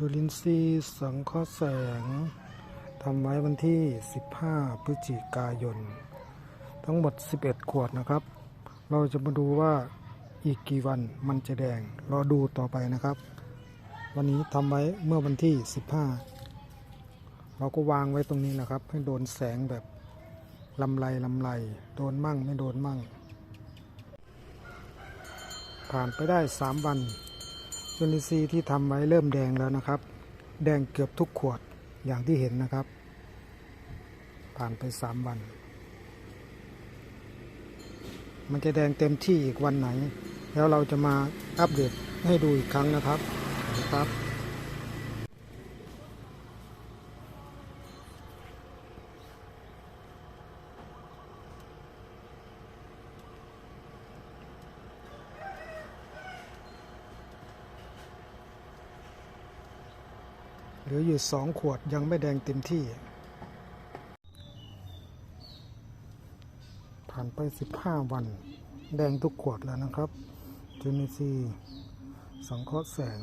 จุลินทรีย์สังเคราะห์แสงทำไว้วันที่ 15 พฤศจิกายน ทั้งหมด 11 ขวดนะครับ เราจะมาดูว่าอีกกี่วันมันจะแดง รอดูต่อไปนะครับ วันนี้ทำไว้เมื่อวันที่ 15 เราก็วางไว้ตรงนี้นะครับ ให้โดนแสงแบบลำไรลำไรโดนมั่งไม่โดนมั่ง ผ่านไปได้ 3 วัน จุลินทรีย์ที่ทำไว้เริ่มแดงแล้วนะครับ แดงเกือบทุกขวดอย่างที่เห็นนะครับ ผ่านไปสามวัน มันจะแดงเต็มที่อีกวันไหน แล้วเราจะมาอัปเดตให้ดูอีกครั้งนะครับนะครับ หลืออยู่สองขวดยังไม่แดงเต็มที่ ผ่านไป 15 วัน แดงทุกขวดแล้วนะครับจูนิซีย์สังเคราะห์แสง